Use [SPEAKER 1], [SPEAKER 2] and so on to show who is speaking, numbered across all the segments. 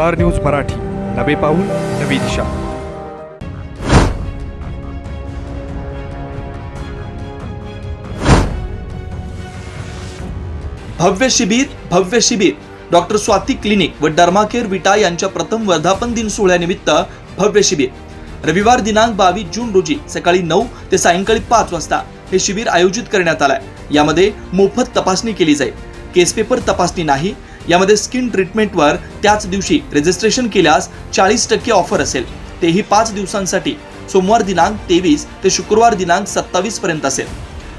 [SPEAKER 1] Star news Marathi. नवे पाऊल नवी दिशा.
[SPEAKER 2] भव्य शिबिर भव्य शिबिर. डॉक्टर स्वाती क्लिनिक व डर्माकेअर विटा यांच्या प्रथम वर्धापन दिन सोहळ्यानिमित्त भव्य शिबिर. रविवार दिनांक बावीस जून रोजी सकाळी नऊ ते सायंकाळी पाच वाजता हे शिबिर आयोजित करण्यात आलंय. यामध्ये मोफत तपासणी केली जाईल. केस पेपर तपासणी नाही यामध्ये स्किन ट्रीटमेंटवर त्याच दिवशी रजिस्ट्रेशन केल्यास चाळीस टक्के ऑफर असेल. तेही पाच दिवसांसाठी. सोमवार दिनांक तेवीस ते शुक्रवार दिनांक सत्तावीस पर्यंत असेल.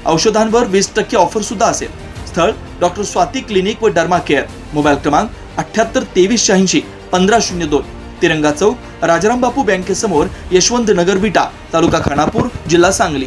[SPEAKER 2] औषधांवर वीस टक्के ऑफर सुद्धा असेल. स्थळ डॉक्टर स्वाती क्लिनिक व डर्मा केअर मोबाईल क्रमांक अठ्याहत्तर तेवीस शहाऐंशी पंधरा शून्य दोन. तिरंगा चौक राजाराम बापू बँकेसमोर यशवंत नगर विटा तालुका खानापूर जिल्हा सांगली.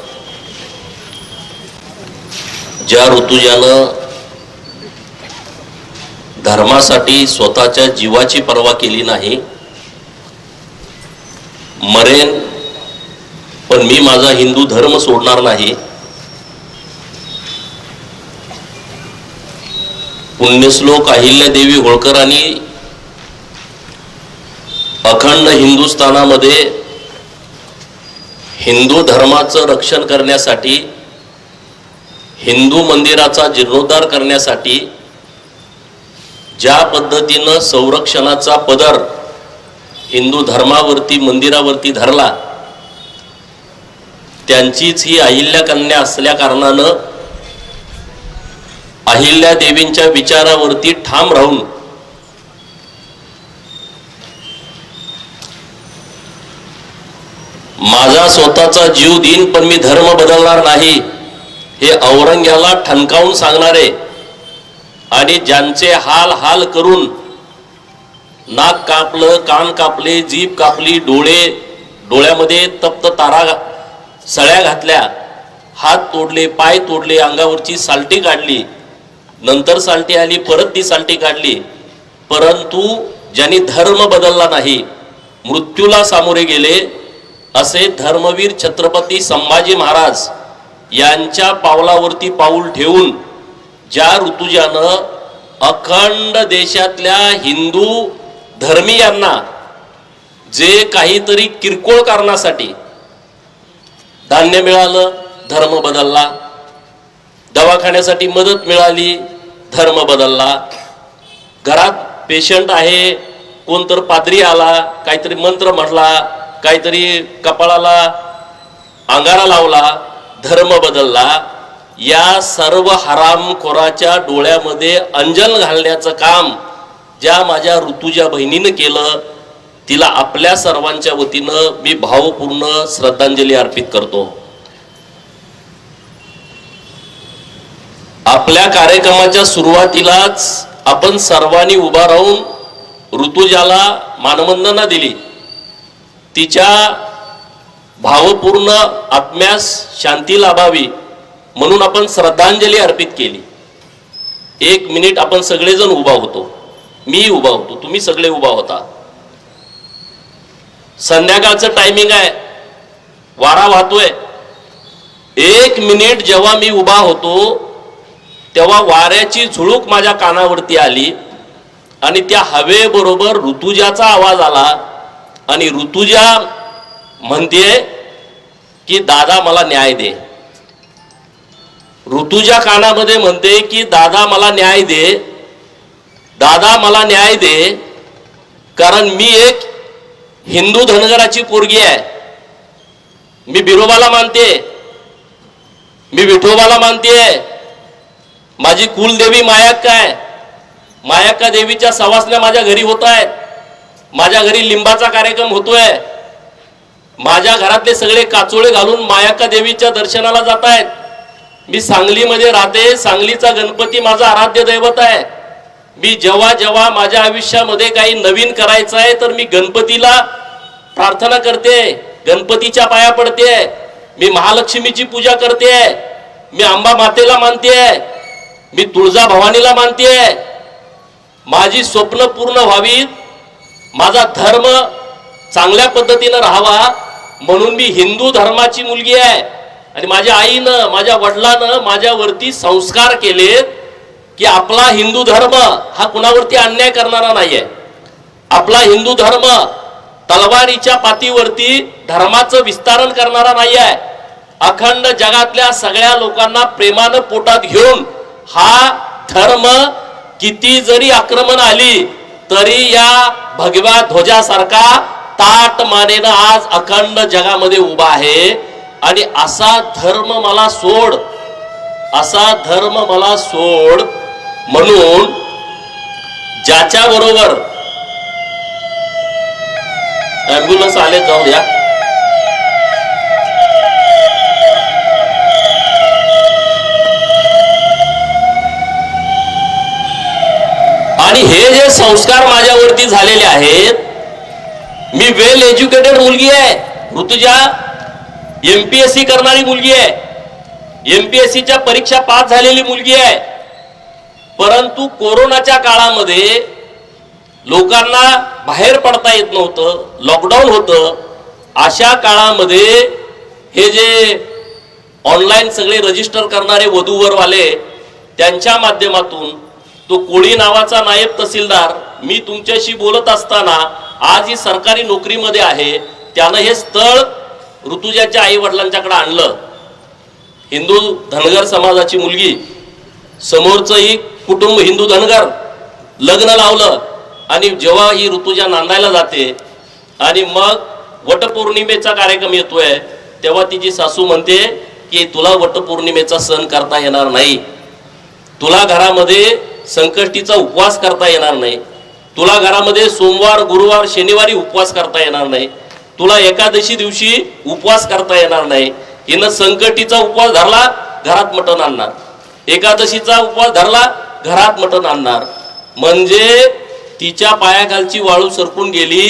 [SPEAKER 3] ज्या ऋतुजानं धर्मासाठी स्वतःच्या जीवाची पर्वा केली नाही मरेन पण मी माझा हिंदू धर्म सोडणार नाही पुण्यश्लोक अहिल्यादेवी होळकरांनी अखंड हिंदुस्थानामध्ये हिंदू धर्माचं रक्षण करण्यासाठी हिंदू मंदिराचा जीर्णोद्धार करण्यासाठी ज्या पद्धतीनं संरक्षणाचा पदर हिंदू धर्मावरती मंदिरावरती धरला त्यांचीच ही अहिल्याकन्या असल्या कारणानं अहिल्या देवींच्या विचारावरती ठाम राहून माझा स्वतःचा जीव देईन पण मी धर्म बदलणार नाही. हे औरंग्याला ठणकावून सांगणारे आणि ज्यांचे हाल हाल करून नाक कापलं कान कापले जीभ कापली डोळे डोळ्यामध्ये तप्त तारा सळ्या घातल्या हात तोडले पाय तोडले अंगावरची सालटी काढली नंतर सालटी आली परत ती सालटी काढली. परंतु ज्यांनी धर्म बदलला नाही मृत्यूला सामोरे गेले असे धर्मवीर छत्रपती संभाजी महाराज यांच्या पावलावरती पाऊल ठेवून ज्या ऋतुजानं अखंड देशातल्या हिंदू धर्मीयांना जे काहीतरी किरकोळ कारणासाठी धान्य मिळालं धर्म बदलला. दवाखान्यासाठी मदत मिळाली धर्म बदलला. घरात पेशंट आहे कोणतर पादरी आला काहीतरी मंत्र म्हटला काहीतरी कपाळाला अंगारा लावला धर्म बदलला या सर्व हरामखोराच्या डोळ्यामध्ये अंजन घालण्याचं काम ज्या माझ्या ऋतुजा बहिणीनं केलं तिला आपल्या सर्वांच्या वतीनं मी भावपूर्ण श्रद्धांजली अर्पित करतो. आपल्या कार्यक्रमाच्या सुरुवातीलाच आपण सर्वांनी उभा राहून ऋतुजाला मानवंदना दिली. तिच्या भावपूर्ण आत्म्यास शांती लाभावी म्हणून आपण श्रद्धांजली अर्पित केली. एक मिनिट आपण सगळेजण उभा होतो. मी उभा होतो. तुम्ही सगळे उभा होता. संध्याकाळचं टायमिंग आहे. वारा वाहतोय. एक मिनिट जेव्हा मी उभा होतो तेव्हा वाऱ्याची झुळूक माझ्या कानावरती आली आणि त्या हवेबरोबर ऋतुजाचा आवाज आला आणि ऋतुजा म्हणते की दादा मला न्याय दे. ऋतुजा कानामध्ये म्हणते की दादा मला न्याय दे. दादा मला न्याय दे. कारण मी एक हिंदू धनगराची पोरगी आहे. मी बिरोबाला मानते. मी विठोबाला मानते. माझी कुलदेवी मायाक्का आहे. मायाक्का देवीच्या सवासण्या माझ्या घरी होत आहेत. माझ्या घरी लिंबाचा कार्यक्रम होतोय. माझ्या घरातले सगळे काचोळे घालून मायाका देवीच्या दर्शनाला जात आहेत. मी सांगलीमध्ये राहते सांगलीचा गणपती माझा आराध्य दैवत आहे. मी जेव्हा जेव्हा माझ्या आयुष्यामध्ये काही नवीन करायचं आहे तर मी गणपतीला प्रार्थना करते गणपतीच्या पाया पडते. मी महालक्ष्मीची पूजा करते मी अंबा मातेला मानते मी तुळजा भवानीला मानते. माझी स्वप्न पूर्ण व्हावीत माझा धर्म चांगल्या पद्धतीनं राहावा म्हणून मी हिंदू धर्माची मुलगी आहे. आणि माझ्या आईनं माझ्या वडिलानं माझ्यावरती संस्कार केलेत की आपला हिंदू धर्म हा कुणावरती अन्याय करणारा नाहीये. आपला हिंदू धर्म तलवारीच्या पातीवरती धर्माचं विस्तारण करणारा नाही आहे अखंड जगातल्या सगळ्या लोकांना प्रेमानं पोटात घेऊन हा धर्म किती जरी आक्रमण आली तरी या भगव्या ध्वजासारखा ताट मानेनं आज अखंड जगामध्ये उभा आहे. आणि असा धर्म मला सोड. असा धर्म मला सोड म्हणून ज्याच्या बरोबर ऍम्ब्युलन्स आले जाऊ द्या आणि हे जे संस्कार माझ्यावरती झालेले आहेत मी वेल एज्युकेटेड मुलगी आहे. ऋतुजा एमपीएससी करणारी मुलगी आहे. एमपीएससीच्या परीक्षा पास झालेली मुलगी आहे. परंतु कोरोनाच्या काळामध्ये लोकांना बाहेर पडता येत नव्हतं लॉकडाऊन होतं. अशा काळामध्ये हे जे ऑनलाईन सगळे रजिस्टर करणारे वधूवरवाले त्यांच्या माध्यमातून तो कोळी नावाचा नायब तहसीलदार मी तुमच्याशी बोलत असताना आज ही सरकारी नोकरीमध्ये आहे त्यानं हे स्थळ ऋतुजाच्या आई वडिलांच्याकडे आणलं. हिंदू धनगर समाजाची मुलगी समोरचं ही कुटुंब हिंदू धनगर लग्न लावलं आणि जेव्हा ही ऋतुजा नांदायला जाते आणि मग वटपौर्णिमेचा कार्यक्रम येतोय तेव्हा तिची सासू म्हणते की तुला वटपौर्णिमेचा सण करता येणार नाही. तुला घरामध्ये संकष्टीचा उपवास करता येणार नाही. तुला घरामध्ये सोमवार गुरुवार शनिवारी उपवास करता येणार नाही. तुला एकादशी दिवशी उपवास करता येणार नाही. हिनं संकटीचा उपवास धरला घरात मटण आणणार. एकादशीचा उपवास धरला घरात मटण आणणार. म्हणजे तिच्या पायाखालची वाळू सरकून गेली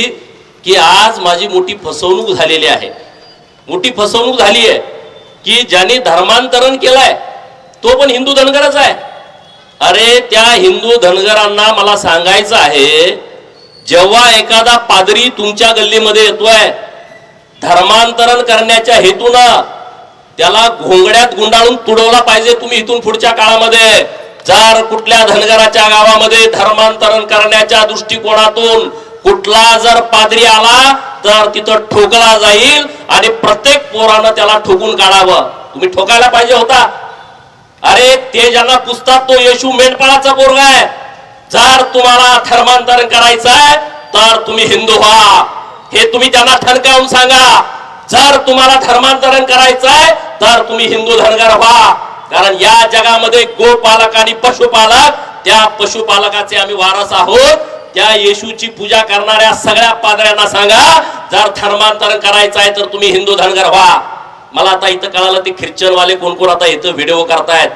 [SPEAKER 3] की आज माझी मोठी फसवणूक झालेली आहे. मोठी फसवणूक झाली आहे की ज्याने धर्मांतरण केलंय तो पण हिंदू धनगरच आहे. अरे त्या हिंदू धनगरांना मला सांगायचं आहे जेव्हा एखादा पादरी तुमच्या गल्लीमध्ये येतोय धर्मांतरण करण्याच्या हेतूनं त्याला घोंगड्यात गुंडाळून तुडवला पाहिजे तुम्ही इथून पुढच्या काळामध्ये. जर कुठल्या धनगराच्या गावामध्ये धर्मांतरण करण्याच्या दृष्टिकोनातून कुठला जर पादरी आला तर तिथं ठोकला जाईल आणि प्रत्येक पोरानं त्याला ठोकून काढावं. तुम्ही ठोकायला पाहिजे होता. अरे ते ज्यांना पुसतात तो येशू मेंढपाळाचा पोरगा आहे. जर तुम्हाला धर्मांतरण करायचं आहे तर तुम्ही हिंदू व्हा. हे तुम्ही त्यांना ठणकावून सांगा. जर तुम्हाला धर्मांतरण करायचं आहे तर तुम्ही हिंदू धनगर व्हा. कारण या जगामध्ये गोपालक आणि पशुपालक त्या पशुपालकाचे आम्ही वारस आहोत. त्या येशूची पूजा करणाऱ्या सगळ्या पादऱ्यांना सांगा जर धर्मांतरण करायचं आहे तर तुम्ही हिंदू धनगर व्हा. मला आता इथं कळालं ते ख्रिश्चनवाले कोण कोण आता इथं व्हिडिओ करतायत.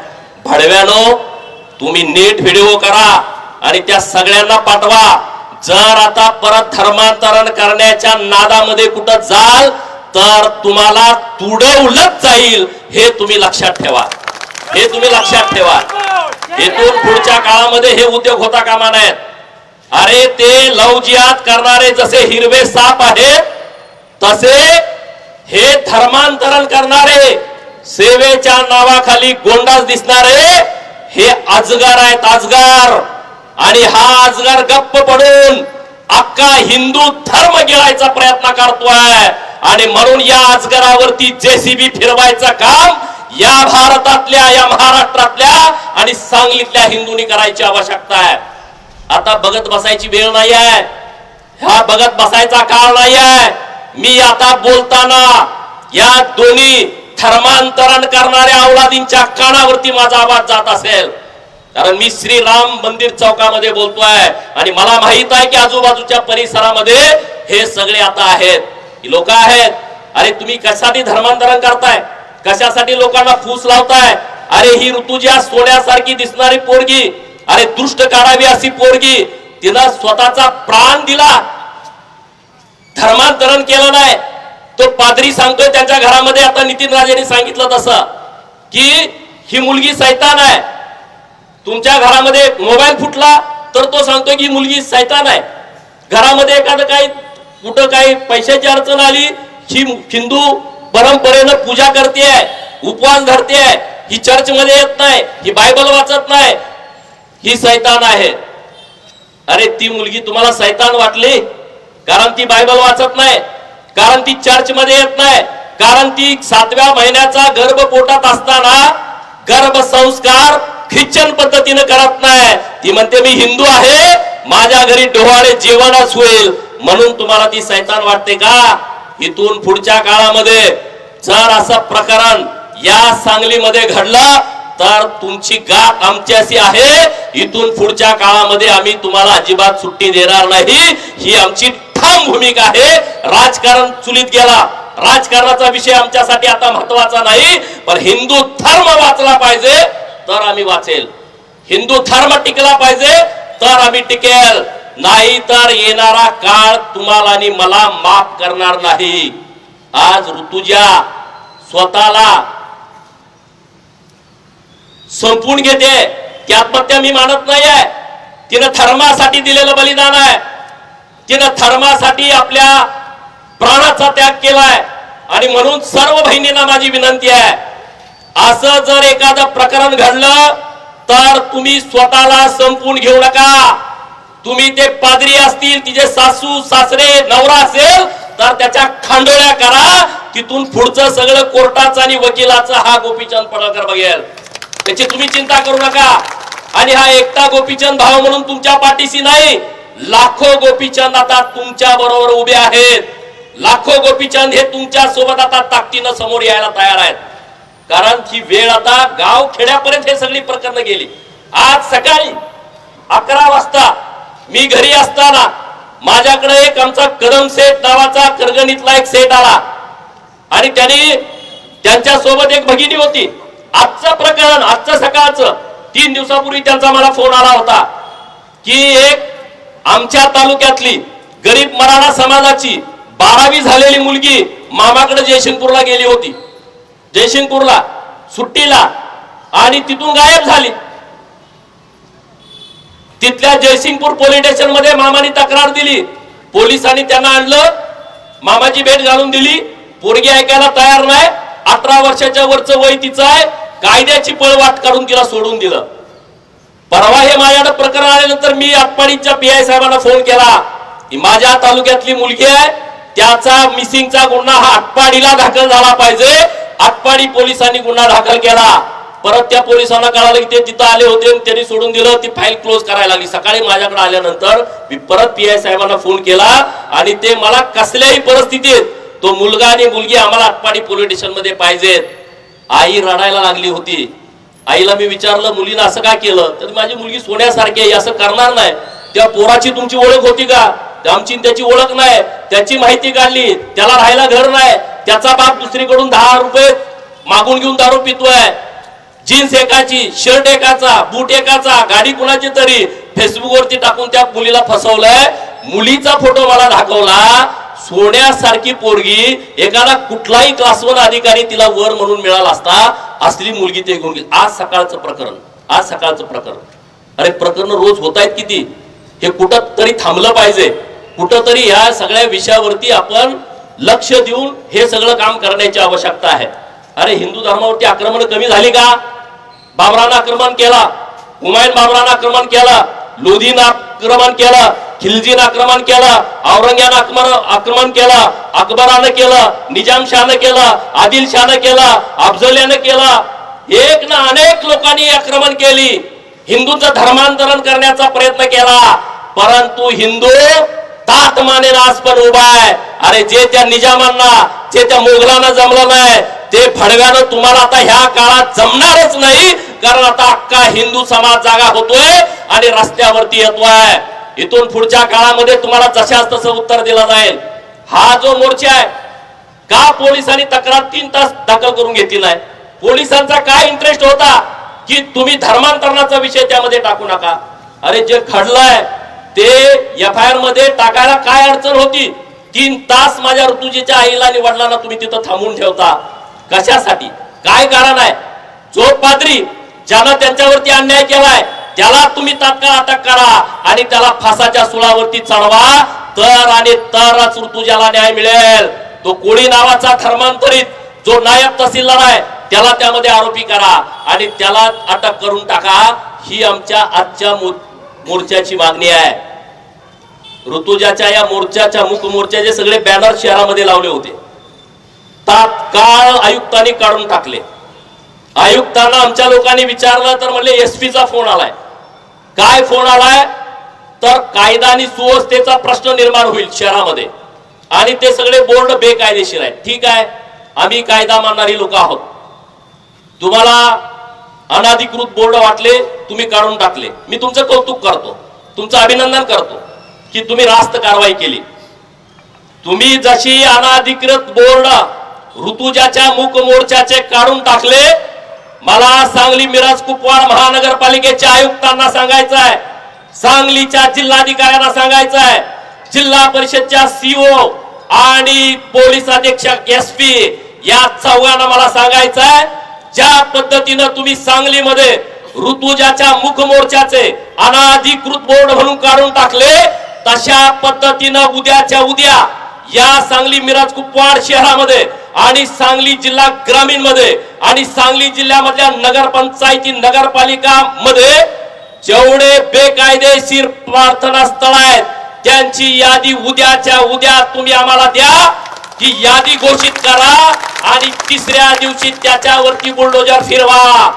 [SPEAKER 3] भडव्यानो तुम्ही नीट व्हिडिओ करा आणि त्या सगळ्यांना पाठवा. जर आता परत धर्मांतरण करण्याच्या नादामध्ये कुठं जाल तर तुम्हाला तुडवलंच जाईल. हे तुम्ही लक्षात ठेवा. हे तुम्ही लक्षात ठेवा. इथून पुढच्या काळामध्ये हे उद्योग होता कामा नाहीत अरे ते लवजियात करणारे जसे हिरवे साप आहेत तसे हे धर्मांतरण करणारे सेवेच्या नावाखाली गोंडास दिसणारे हे अजगार आहेत अजगार. आणि हा अजगार गप्प पडून अख्खा हिंदू धर्म गिळायचा प्रयत्न करतोय. आणि म्हणून या अजगरावरती जेसीबी फिरवायचं काम या भारतातल्या या महाराष्ट्रातल्या आणि सांगलीतल्या हिंदूंनी करायची आवश्यकता आहे. आता बघत बसायची वेळ नाही आहे हा बघत बसायचा काळ नाही आहे मी आता बोलताना या दोन्ही धर्मांतरण करणाऱ्या अवलादींच्या कानावरती माझा आवाज जात असेल. कारण मी श्रीराम मंदिर चौकामध्ये बोलतोय आणि मला माहीत आहे की आजूबाजूच्या परिसरामध्ये हे सगळे आता आहेत. लोक आहेत. अरे तुम्ही कशासाठी धर्मांतरण करताय? कशासाठी लोकांना फूस लावताय? अरे ही ऋतुजा सोन्यासारखी दिसणारी पोरगी अरे दुष्ट काढावी अशी पोरगी तिला स्वतःचा प्राण दिला धर्मांतरण केलं नाही. तो पादरी सांगतोय त्यांच्या घरामध्ये आता नितीन राजेने सांगितलं तसं की ही मुलगी सैतान आहे. तुमच्या घरामध्ये मोबाईल फुटला तर तो सांगतोय की मुलगी सैतान आहे. घरामध्ये एखादं काही कुठं काही पैशाची अडचण आली ही हिंदू परंपरेनं पूजा करते उपवास धरते ही चर्च मध्ये येत नाही ही बायबल वाचत नाही ही सैतान आहे. अरे ती मुलगी तुम्हाला सैतान वाटली? कारण ती बायबल वाचत नाही कारण ती चर्च मध्ये येत नाही कारण ती सातव्या महिन्याचा गर्भ पोटात असताना गर्भ संस्कार ख्रिश्चन पद्धतीने करत नाही. ती म्हणते मी हिंदू आहे माझ्या घरी डोहाळे जेवणच होईल. म्हणून तुम्हाला ती सैतान वाटते का? इथून पुढच्या काळामध्ये जर असं प्रकरण या सांगलीमध्ये घडलं तर तुमची गाठ आमच्याशी आहे इथून पुढच्या काळामध्ये आम्ही तुम्हाला अजिबात सुट्टी देणार नाही. ही आमची ठाम भूमिका आहे. राजकारण चुलीत गेला. राजकारणाचा विषय आमच्यासाठी आता महत्त्वाचा नाही पण हिंदू धर्म वाचला पाहिजे तर आम्ही वाचेल. हिंदू धर्म टिकला पाहिजे तर आम्ही टिकेल. नाही तर येणारा काळ तुम्हाला आणि मला माफ करणार नाही. आज ऋतुजा स्वतःला संपून घेते. ती आत्महत्या मी मानत नाही आहे तिनं धर्मासाठी दिलेलं बलिदान आहे. तिनं धर्मासाठी आपल्या प्राणाचा त्याग केलाय आणि म्हणून सर्व बहिणींना माझी विनंती आहे असं जर एखादं प्रकरण घडलं तर तुम्ही स्वतःला संपून घेऊ नका. तुम्ही ते पादरी असतील तिचे सासू सासरे नवरा असेल तर त्याच्या खांडोळ्या करा. तिथून पुढचं सगळं कोर्टाचं आणि वकिलाचं हा गोपीचंद पडळकर बघेल. त्याची तुम्ही चिंता करू नका. आणि हा एकटा गोपीचंद भाव म्हणून तुमच्या पाठीशी नाही लाखो गोपीचंद आता तुमच्या बरोबर उभे आहेत. लाखो गोपीचंद हे तुमच्यासोबत आता ताकदीनं समोर यायला तयार आहेत. कारण ही वेळ आता गाव खेड्यापर्यंत हे सगळी प्रकरण गेली. आज सकाळी अकरा वाजता मी घरी असताना माझ्याकडे एक आमचा कदम सेठ नावाचा करगणीतला एक सेठ आला. आणि त्यांनी त्यांच्यासोबत एक भगिनी होती. आजचं प्रकरण आजचं सकाळचं तीन दिवसापूर्वी त्यांचा मला फोन आला होता. की एक आमच्या तालुक्यातली गरीब मराठा समाजाची बारावी झालेली मुलगी मामाकडे जयसिंगपूरला गेली होती. जयसिंगपूरला सुट्टीला आणि तिथून गायब झाली. तिथल्या जयसिंगपूर पोलीस स्टेशनमध्ये मामानी तक्रार दिली. पोलिसांनी त्यांना आणलं. मामाची भेट घालून दिली. पोरगी ऐकायला तयार नाही. अठरा वर्षाच्या वरचं वय तिचं आहे. कायद्याची पळवाट काढून तिला सोडून दिलं. परवा हे माझ्याकडे प्रकरण आल्यानंतर मी आटपाडीच्या पी आय साहेबांना फोन केला. की माझ्या तालुक्यातली मुलगी आहे त्याचा मिसिंगचा गुन्हा हा आटपाडीला दाखल झाला पाहिजे. आटपाडी पोलिसांनी गुन्हा दाखल केला. परत त्या पोलिसांना कळालं की ते तिथं आले होते आणि त्यांनी सोडून दिलं. ती फाईल क्लोज करायला लागली. सकाळी माझ्याकडे आल्यानंतर मी परत पी आय साहेबांना फोन केला आणि ते मला कसल्याही परिस्थितीत तो मुलगा आणि मुलगी आम्हाला आटपाडी पोलीस स्टेशनमध्ये पाहिजेत. आई रडायला लागली होती. आईला मी विचारलं मुलीनं असं का केलं? तर माझी मुलगी सोन्यासारखी आहे असं करणार नाही. त्या पोराची तुमची ओळख होती का? आमची त्याची ओळख नाही. त्याची माहिती काढली. त्याला राहायला घर नाही. त्याचा बाप दुसरीकडून दहा रुपये मागून घेऊन दारू पितोय. जीन्स एकाची शर्ट एकाचा बूट एकाचा गाडी कुणाची तरी फेसबुक वरती टाकून त्या मुलीला फसवलंय. मुलीचा फोटो मला दाखवला. सोन्यासारखी पोरगी एखादा कुठलाही क्लास वन अधिकारी तिला वर म्हणून मिळाला असता असली मुलगी ते घेऊन गेली. आज सकाळचं प्रकरण आज सकाळचं प्रकरण. अरे प्रकरण रोज होत आहेत किती? हे कुठं तरी थांबलं पाहिजे. कुठं तरी ह्या सगळ्या विषयावरती आपण लक्ष देऊन हे सगळं काम करण्याची आवश्यकता आहे. अरे हिंदू धर्मावरती आक्रमण कमी झाली का? बाबरानं आक्रमण केला. हुमायून बाबरानं आक्रमण केला. लोधीनं आक्रमण केलं खिलजीनं आक्रमण केलं औरंग्यानं आक्रमण आक्रमण केलं अकबरानं केलं निजामशाहनं केलं आदिलशाहनं केलं अफजल्यानं केलं. एक ना अनेक लोकांनी आक्रमण केली. हिंदूचं धर्मांतरण करण्याचा प्रयत्न केला. परंतु हिंदू तात मानेन आज पण उभा आहे. अरे जे त्या निजामांना जे त्या मोगलांना जमलं नाही ते फडव्यानं तुम्हाला आता ह्या काळात जमणारच नाही कारण आता अख्खा हिंदू समाज जागा होतोय आणि रस्त्यावरती येतोय. इथून पुढच्या काळामध्ये तुम्हाला जशाच तसं उत्तर दिलं जाईल. हा जो मोर्चा आहे का पोलिसांनी तक्रार तीन तास दाखल करून घेतली नाही? पोलिसांचा काय इंटरेस्ट होता की तुम्ही धर्मांतरणाचा विषय त्यामध्ये टाकू नका? अरे जे घडलंय ते एफ आय आरमध्ये टाकायला काय अडचण होती? तीन तास माझ्या ऋतुजीच्या आईला आणि वडिलांना तुम्ही तिथं थांबून ठेवता. कशासाठी? काय कारण आहे? जो पादरी ज्यानं त्यांच्यावरती अन्याय केलाय त्याला तुम्ही तात्काळ अटक करा आणि त्याला फासाच्या सुळावरती चढवा. तर आणि तरच ऋतुजाला न्याय मिळेल. तो कोळी नावाचा धर्मांतरित जो नायब तहसीलदार आहे त्याला त्यामध्ये आरोपी करा आणि त्याला अटक करून टाका. ही आमच्या आजच्या मो- मोर्चाची मागणी आहे. ऋतुजाच्या या मोर्चाच्या मुख मोर्चाचे सगळे बॅनर शहरामध्ये लावले होते. तात्काळ आयुक्तांनी काढून टाकले. आयुक्तांना आमच्या लोकांनी विचारलं तर म्हणले एस पीचा फोन आलाय. काय फोन आलाय? तर कायदा आणि सुव्यवस्थेचा प्रश्न निर्माण होईल शहरामध्ये. आणि ते सगळे बोर्ड बेकायदेशीर आहेत. ठीक आहे आम्ही कायदा मानणारी लोक आहोत. तुम्हाला अनाधिकृत बोर्ड वाटले तुम्ही काढून टाकले. मी तुमचं कौतुक करतो. तुमचं अभिनंदन करतो की तुम्ही रास्त कारवाई केली. तुम्ही जशी अनाधिकृत बोर्ड ऋतुजाच्या मुख मोर्चाचे काढून टाकले. मला सांगली मिराज कुपवाड महानगरपालिकेच्या आयुक्तांना सांगायचं आहे. सांगलीच्या जिल्हाधिकाऱ्यांना सांगायचं आहे. जिल्हा परिषदच्या सीओ आणि पोलीस अधीक्षक एस पी या चौघांना मला सांगायचं आहे. ज्या पद्धतीनं तुम्ही सांगलीमध्ये ऋतुजाच्या मुख मोर्चाचे अनाधिकृत बोर्ड म्हणून काढून टाकले तशा पद्धतीनं उद्याच्या उद्या या सांगली मिराज कुपवाड शहरामध्ये आणि सांगली जिल्हा ग्रामीणमध्ये आणि सांगली जिल्ह्यामधल्या नगरपंचायती नगरपालिका मध्ये जेवढे बेकायदेशीर प्रार्थना स्थळ आहेत त्यांची यादी उद्याच्या उद्या तुम्ही आम्हाला द्या. ती यादी घोषित करा आणि तिसऱ्या दिवशी त्याच्यावरती बुलडोजर फिरवा.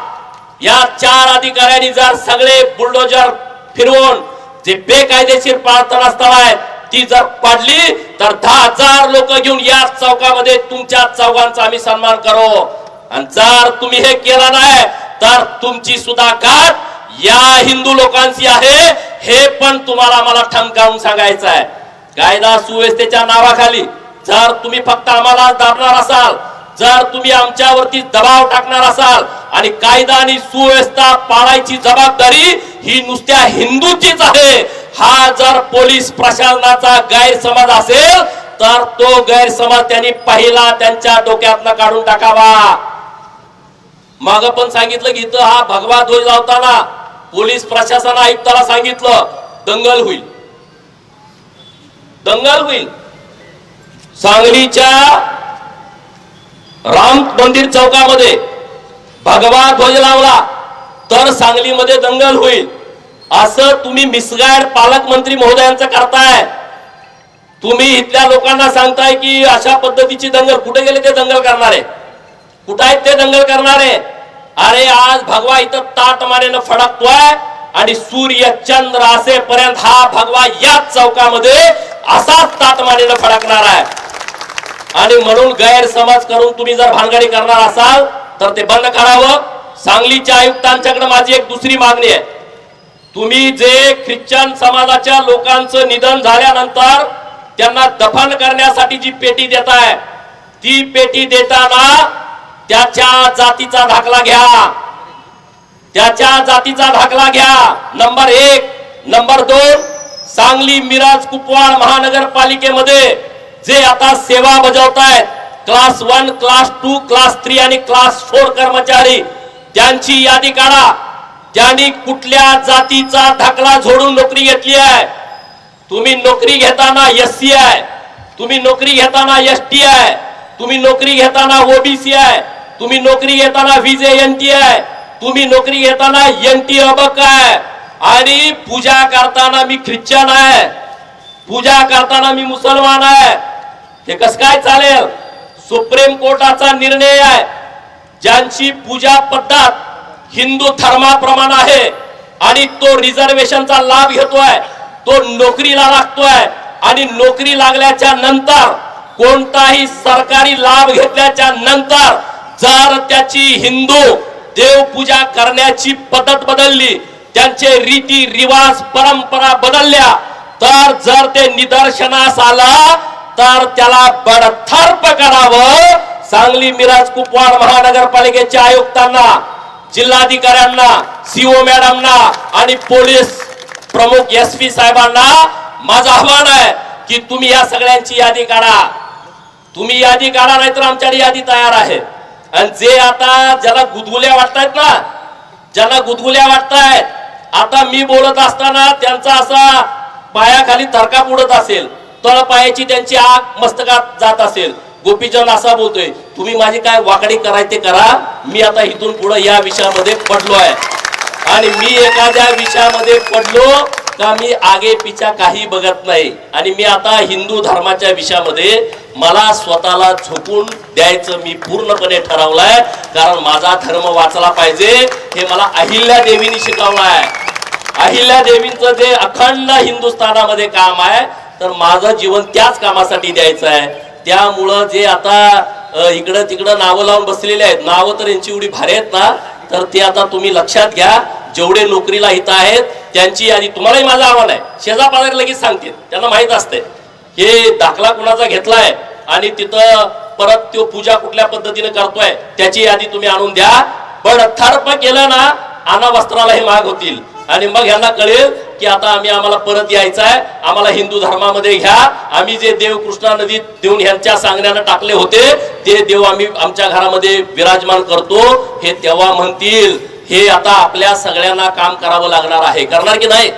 [SPEAKER 3] या चार अधिकाऱ्यांनी जर सगळे बुलडोजर फिरवून जे बेकायदेशीर प्रार्थना स्थळ आहेत ती जर पडली तर दहा हजार लोक घेऊन या चौकामध्ये तुमच्या चौघांचा आम्ही सन्मान करू. आणि जर तुम्ही हे केलं नाही तर तुमची सुद्धा गाठ या हिंदू लोकांची आहे. हे पण तुम्हाला मला ठमकावून सांगायचं आहे. कायदा सुव्यवस्थेच्या नावाखाली जर तुम्ही फक्त आम्हाला दाबणार असाल जर तुम्ही आमच्यावरती दबाव टाकणार असाल आणि कायदा आणि सुव्यवस्था पाळायची जबाबदारी ही नुसत्या हिंदूचीच आहे. हा जर पोलीस प्रशासनाचा गैरसमज असेल तर तो गैरसमज त्यांनी पहिला त्यांच्या डोक्यातनं काढून टाकावा. माग पण सांगितलं की इथं हा भगवा ध्वज लावताना पोलीस प्रशासन आयुक्ताला सांगितलं दंगल होईल. दंगल होईल. सांगलीच्या राम मंदिर चौकामध्ये भगवा ध्वज लावला तर सांगलीमध्ये दंगल होईल. असं तुम्ही मिसगायड पालकमंत्री महोदयांचं करताय. तुम्ही इथल्या लोकांना सांगताय की अशा पद्धतीची दंगल कुठे गेले ते दंगल करणारे? कुठं आहेत ते दंगल करणारे? अरे आज भगवा इथं ताट मानेनं फडकतोय आणि सूर्य चंद्र असेपर्यंत हा भगवा याच चौकामध्ये असाच ताट मानेनं फडकणार आहे. आणि म्हणून गैरसमज करून तुम्ही जर भानगडी करणार असाल तर ते बंद करावं. सांगलीच्या आयुक्तांच्याकडे माझी एक दुसरी मागणी आहे. तुम्ही जे ख्रिश्चन समाजाच्या लोकांचं निधन झाल्यानंतर त्यांना दफन करण्यासाठी जी पेटी देताय ती पेटी देताना त्याच्या जातीचा दाखला घ्या. त्याच्या जातीचा दाखला घ्या. नंबर एक. नंबर दोन. सांगली मिरज कुपवाड महानगरपालिकेमध्ये जे आता सेवा बजावतायत class one class two class three आणि क्लास फोर कर्मचारी त्यांची यादी काढा. ज्यांनी कुठल्या जातीचा धाकला झोडून नोकरी घेतली आहे तुम्ही नोकरी घेताना एस सी आहे तुम्ही नोकरी घेताना एस टी आहे तुम्ही नोकरी घेताना ओबीसी आहे तुम्ही नोकरी घेताना व्हीजे एन टी आहे तुम्ही नोकरी घेताना एन टी अबक आहे. आणि पूजा करताना मी ख्रिश्चन आहे पूजा करताना मी मुसलमान आहे. हे कस काय चालेल? सुप्रीम कोर्टाचा निर्णय आहे. ज्यांची पूजा पद्धत हिंदू धर्माप्रमाणे आहे. आणि तो रिझर्वेशनचा लाभ घेतोय. तो नोकरीला लागतोय. आणि नोकरी लागल्याच्या नंतर कोणताही सरकारी लाभ घेतल्याच्या नंतर जर त्याची हिंदू देवपूजा करण्याची पद्धत बदलली त्यांचे रीती रिवाज परंपरा बदलल्या तर जर ते निदर्शनास आला तर त्याला बडथर्प करावं सांगली मिराज कुपवाड महानगरपालिकेच्या आयुक्तांना. जिल्हाधिकाऱ्यांना सीओ मॅडमना आणि पोलीस प्रमुख एस पी साहेबांना माझं आव्हान आहे की तुम्ही या सगळ्यांची यादी काढा. तुम्ही यादी काढा नाही तर आमच्याकडे यादी तयार आहे. आणि जे आता ज्याला गुदगुल्या वाटतायत ना ज्यांना गुदगुल्या वाटतायत आता मी बोलत असताना त्यांचा असा पायाखाली थरकाप उडत असेल. तळ पायाची त्यांची आग मस्तकात जात असेल. गोपीचंद असा बोलतोय तुम्ही माझी काय वाकडी करायचे करा मी आता इथून पुढे या विषयामध्ये पडलो आहे. आणि मी एखाद्या विषयामध्ये पडलो का मी आगे पिछा काही बघत नाही. आणि मी आता हिंदू धर्माच्या विषयामध्ये मला स्वतःला झोकून द्यायचं मी पूर्णपणे ठरवलंय कारण माझा धर्म वाचला पाहिजे हे मला अहिल्या देवीने आहे. अहिल्या देवींचं जे अखंड हिंदुस्थानामध्ये काम आहे तर माझं जीवन त्याच कामासाठी द्यायचं आहे. त्यामुळं जे आता इकडं तिकडं नावं लावून बसलेले आहेत नावं तर यांची एवढी भारी आहेत ना तर ते आता तुम्ही लक्षात घ्या जेवढे नोकरीला इथं आहेत त्यांची यादी तुम्हालाही माझं आव्हान आहे. शेजापाजारी लगेच सांगतील त्यांना माहीत असते हे दाखला कुणाचा घेतलाय आणि तिथं परत तो पूजा कुठल्या पद्धतीने करतोय त्याची यादी तुम्ही आणून द्या. पण थर्प केलं ना आणा हे माग होतील. आणि मग ह्यांना कळेल की आता आम्ही आम्हाला परत यायचं आहे आम्हाला हिंदू धर्मामध्ये घ्या. आम्ही जे देव कृष्णा नदीत देऊन ह्यांच्या सांगण्यानं टाकले होते ते देव आम्ही आमच्या घरामध्ये विराजमान करतो हे तेव्हा म्हणतील. हे आता आपल्या सगळ्यांना काम करावं लागणार आहे. करणार की नाही?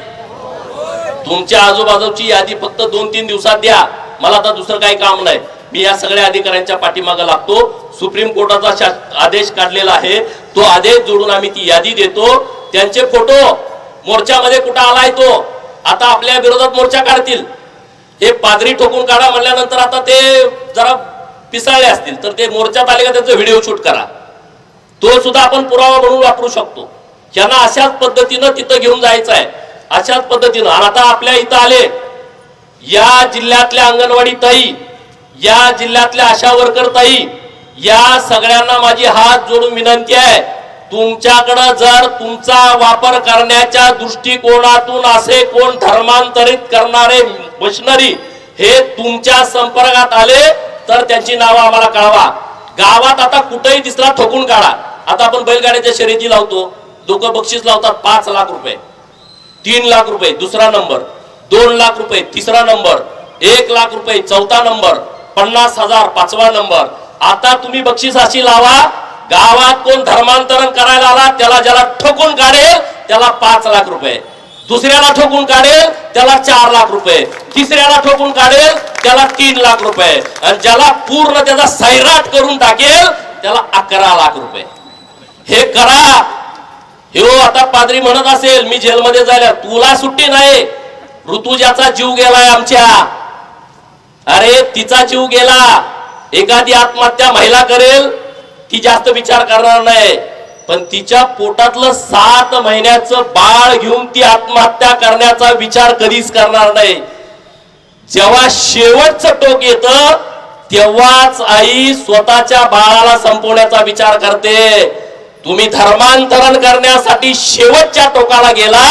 [SPEAKER 3] तुमच्या आजूबाजूची यादी फक्त दोन तीन दिवसात द्या. मला आता दुसरं काही काम नाही. मी या सगळ्या अधिकाऱ्यांच्या पाठीमागे लागतो. सुप्रीम कोर्टाचा आदेश काढलेला आहे. तो आदेश जोडून आम्ही ती यादी देतो. त्यांचे फोटो मोर्चामध्ये कुठं आलाय तो? आता आपल्या विरोधात मोर्चा काढतील. हे पादरी ठोकून काढा म्हणल्यानंतर आता ते जरा पिसाळले असतील. तर ते मोर्चात आले का त्याचं व्हिडिओ शूट करा. तो सुद्धा आपण पुरावा म्हणून वापरू शकतो. यांना अशाच पद्धतीनं तिथं घेऊन जायचं आहे. अशाच पद्धतीनं. आणि आता आपल्या इथं आले. या जिल्ह्यातल्या अंगणवाडी ताई या जिल्ह्यातल्या आशा वर्कर ताई या सगळ्यांना माझी हात जोडून विनंती आहे. तुमच्याकडं जर तुमचा वापर करण्याच्या दृष्टिकोनातून असे कोण धर्मांतरित करणारे मशिनरी हे तुमच्या संपर्कात आले तर त्यांची नावं आम्हाला कळवा. गावात आता कुठेही दिसला ठोकून काढा. आता आपण बैलगाड्याच्या शर्यती लावतो. लोक बक्षीस लावतात पाच लाख रुपये. तीन लाख रुपये दुसरा नंबर. दोन लाख रुपये तिसरा नंबर. एक लाख रुपये चौथा नंबर. पन्नास हजार पाचवा नंबर. आता तुम्ही बक्षीस अशी लावा गावात कोण धर्मांतरण करायला आला त्याला ज्याला ठोकून काढेल त्याला पाच लाख रुपये. दुसऱ्याला ठोकून काढेल त्याला चार लाख रुपये. तिसऱ्याला ठोकून काढेल त्याला तीन लाख रुपये. आणि ज्याला पूर्ण त्याचा सैराट करून टाकेल त्याला अकरा लाख रुपये. हे करा. हे हो आता पादरी म्हणत असेल मी जेलमध्ये जायला तुला सुट्टी नाही. ऋतुजाचा जीव गेलाय आमच्या. अरे तिचा जीव गेला. एखादी आत्महत्या महिला करेल ती जास्त विचार करणार नाही. पण तिच्या पोटातलं सात महिन्याचं बाळ घेऊन ती आत्महत्या करण्याचा विचार कधीच करणार नाही. जेव्हा शेवटचं टोक येत तेव्हाच आई स्वतःच्या बाळाला संपवण्याचा विचार करते. तुम्ही धर्मांतरण करण्यासाठी शेवटच्या टोकाला गेला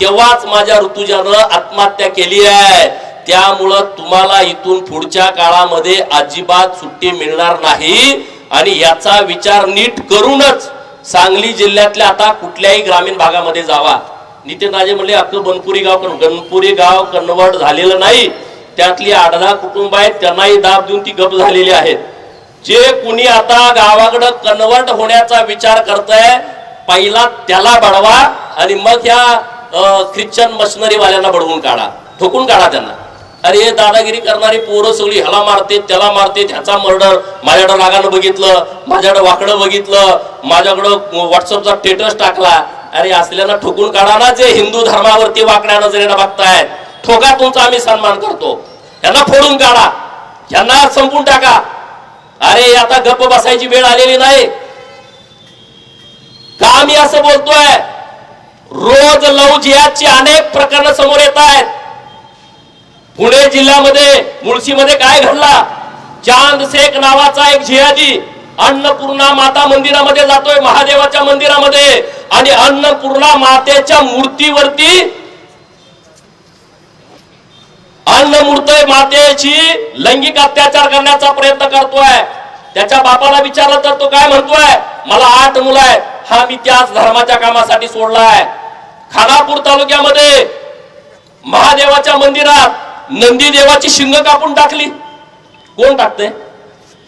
[SPEAKER 3] तेव्हाच माझ्या ऋतुजानं आत्महत्या केली आहे. त्यामुळं तुम्हाला इथून पुढच्या काळामध्ये अजिबात सुट्टी मिळणार नाही. आणि याचा विचार नीट करूनच सांगली जिल्ह्यातल्या आता कुठल्याही ग्रामीण भागामध्ये जावा. नितीन राजे म्हणले आपलं बनपुरी गाव गणपुरी गाव कन्वर्ट झालेलं नाही. त्यातली आठ दहा कुटुंब आहेत त्यांनाही दाब देऊन ती गप झालेली आहेत. जे कुणी आता गावाकडं कन्वर्ट होण्याचा विचार करताय पहिला त्याला बडवा आणि मग ह्या ख्रिश्चन मशनरीवाल्यांना बडवून काढा. ठोकून काढा त्यांना. अरे दादागिरी करणारी पोरं सगळी ह्याला मारते त्याला मारते ह्याचा मर्डर माझ्याकडं रागानं बघितलं माझ्याकडं वाकडं बघितलं माझ्याकडं व्हॉट्सअपचा स्टेटस टाकला. अरे असल्यानं ठोकून काढा ना जे हिंदू धर्मावरती वाकड्या नजरेनं बघतायत. ठोका तुमचा आम्ही सन्मान करतो. यांना फोडून काढा. यांना संपून टाका. अरे आता गप्प बसायची वेळ आलेली नाही. का मी असं बोलतोय? रोज लव जिहादची अनेक प्रकरण समोर येत आहेत पुणे जिल्ह्यामध्ये मुळशीमध्ये काय घडला? चांद शेख नावाचा एक जिहादी अन्नपूर्णा माता मंदिरामध्ये जातोय महादेवाच्या मंदिरामध्ये. आणि अन्नपूर्णा मातेच्या मूर्तीवरती अन्नमूर्त मातेची लैंगिक अत्याचार करण्याचा प्रयत्न करतोय. त्याच्या बापाला विचारलं तर तो काय म्हणतोय? मला आठ मुलं आहेत. हा मी त्याच धर्माच्या कामासाठी सोडलाय. खानापूर तालुक्यामध्ये महादेवाच्या मंदिरात नंदी देवाची शिंग कापून टाकली. कोण टाकते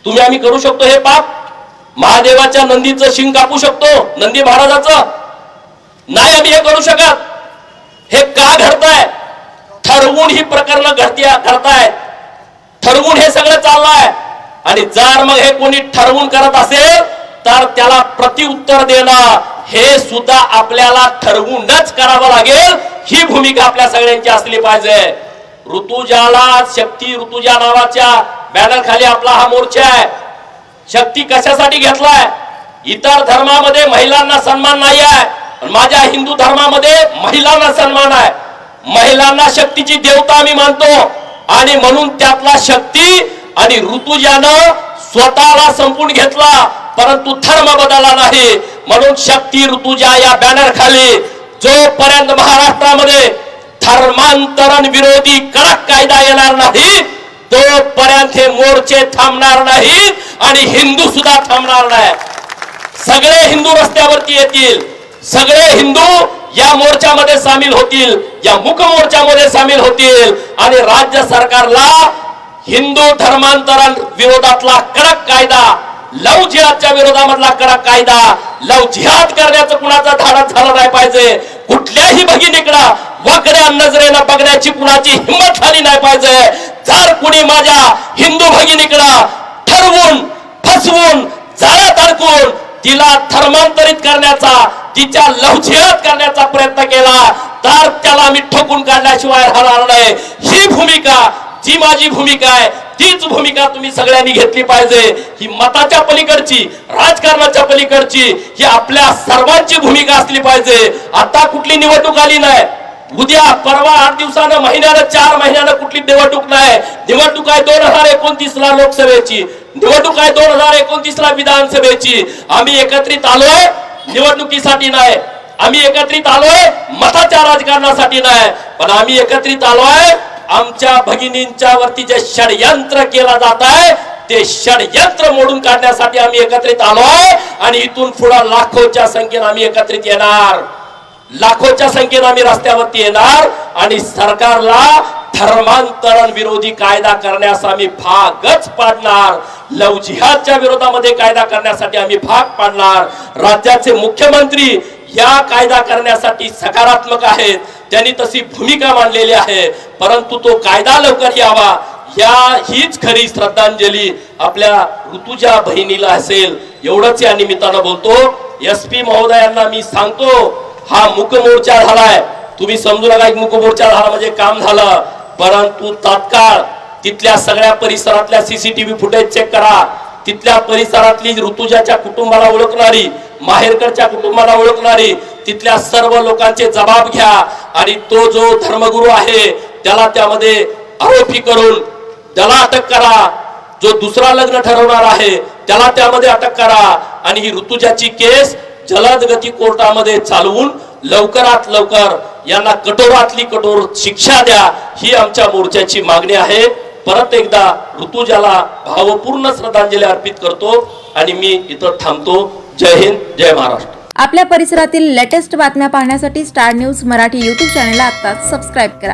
[SPEAKER 3] तुम्ही आम्ही करू शकतो हे पाप. महादेवाच्या नंदीचं शिंग कापू शकतो नंदी महाराजाचं. नाही आम्ही हे करू शकत. हे का घडताय? ठरवून ही प्रकरण घडत्या घडताय ठरवून हे सगळं चाललंय. आणि जर मग हे कोणी ठरवून करत असेल तर त्याला प्रतिउत्तर देणं हे सुद्धा आपल्याला ठरवूनच करावं लागेल. ही भूमिका आपल्या सगळ्यांची असली पाहिजे. ऋतुजाला शक्ती ऋतुजा नावाच्या बॅनर खाली आपला हा मोर्चा आहे. शक्ती कशासाठी घेतलाय? इतर धर्मामध्ये महिलांना सन्मान नाही आहे. माझ्या हिंदू धर्मामध्ये महिलांना सन्मान आहे. महिलांना शक्तीची देवता आम्ही मानतो. आणि म्हणून त्यातला शक्ती आणि ऋतुजानं स्वतःला संपून घेतला. परंतु धर्म बदलला नाही. म्हणून शक्ती ऋतुजा या बॅनर खाली जोपर्यंत महाराष्ट्रामध्ये धर्मांतरण विरोधी कडक कायदा येणार नाही. तोपर्यंत हे मोर्चे थांबणार नाही आणि हिंदू सुद्धा थांबणार नाही. सगळे हिंदू रस्त्यावरती येतील. सगळे हिंदू या मोर्चामध्ये सामील होतील. या मुक मोर्चामध्ये सामील होतील. आणि राज्य सरकारला हिंदू धर्मांतरण विरोधातला कडक कायदा लव जिहादच्या विरोधामधला कडक कायदा लव जिहाद करण्याचं कुणाचा धाडस झालं नाही पाहिजे. कुठल्याही भगिनीकडं वाकड्या नजरेनं बघण्याची कुणाची हिंमत झाली नाही पाहिजे. जर कुणी माझ्या हिंदू भगिनीकडं ठरवून फसवून जाळ्यात अडकून तिला धर्मांतरित करण्याचा तिच्या लवचियात करण्याचा प्रयत्न केला तर त्याला मी ठोकून काढल्याशिवाय राहणार नाही. ही भूमिका जी माझी भूमिका आहे तीच भूमिका तुम्ही सगळ्यांनी घेतली पाहिजे. ही मताच्या पलीकडची राजकारणाच्या पलीकडची ही आपल्या सर्वांची भूमिका असली पाहिजे. आता कुठली निवडणूक आली नाही उद्या परवा आठ दिवसानं महिन्यानं चार महिन्यानं कुठली निवडणूक नाही. निवडणूक आहे दोन हजार एकोणतीस ला लोकसभेची. निवडणूक आहे दोन हजार एकोणतीस ला विधानसभेची. आम्ही एकत्रित आलोय निवडणुकीसाठी नाही. आम्ही एकत्रित आलोय मताच्या राजकारणासाठी नाही. पण आम्ही एकत्रित आलोय आमच्या भगिनींच्या वरती जे षडयंत्र केला जात आहे ते षडयंत्र मोडून काढण्यासाठी आम्ही एकत्रित आलोय आणि इथून पुढे लाखोच्या संख्येने आम्ही एकत्रित येणार. लाखोच्या संख्येनं आम्ही रस्त्यावरती येणार आणि सरकारला धर्मांतरण विरोधी कायदा करण्यास आम्ही भागच पाडणार. लव जिहादच्या विरोधामध्ये कायदा करण्यासाठी आम्ही भाग पाडणार. राज्याचे मुख्यमंत्री या कायदा करण्यासाठी सकारात्मक आहेत. त्यांनी तशी भूमिका मांडलेली आहे. परंतु तो कायदा लवकर यावा. या हीच खरी श्रद्धांजली आपल्या ऋतुजा बहिणीला असेल. एवढंच या निमित्तानं बोलतो. एस पी महोदयांना मी सांगतो हा मुक मोर्चा झालाय. तुम्ही समजू नका एक मुक मोर्चा झाला म्हणजे काम झालं. परंतु तात्काळ तिथल्या सगळ्या परिसरातल्या सीसीटीव्ही फुटेज चेक करा. तिथल्या परिसरातली ऋतुजाच्या कुटुंबाला ओळखणारी माहेरकडच्या कुटुंबाला ओळखणारी तिथल्या सर्व लोकांचे जबाब घ्या. आणि तो जो धर्मगुरू आहे त्याला त्यामध्ये आरोपी करून त्याला अटक करा. जो दुसरा लग्न ठरवणार आहे त्याला त्यामध्ये अटक करा. आणि ही ऋतुजाची केस जलद गती कोर्टामध्ये चालवून लवकरात लवकर यांना कठोरातली कठोर शिक्षा द्या ही आमच्या मोर्चाची मागणी आहे. परत एकदा ऋतुजाला भावपूर्ण श्रद्धांजली अर्पित करतो आणि मी इथं थांबतो. जय हिंद जय महाराष्ट्र.
[SPEAKER 4] आपल्या परिसरातील लेटेस्ट बातम्या पाहण्यासाठी स्टार न्यूज मराठी यूट्यूब चॅनेलला आता सबस्क्राईब करा.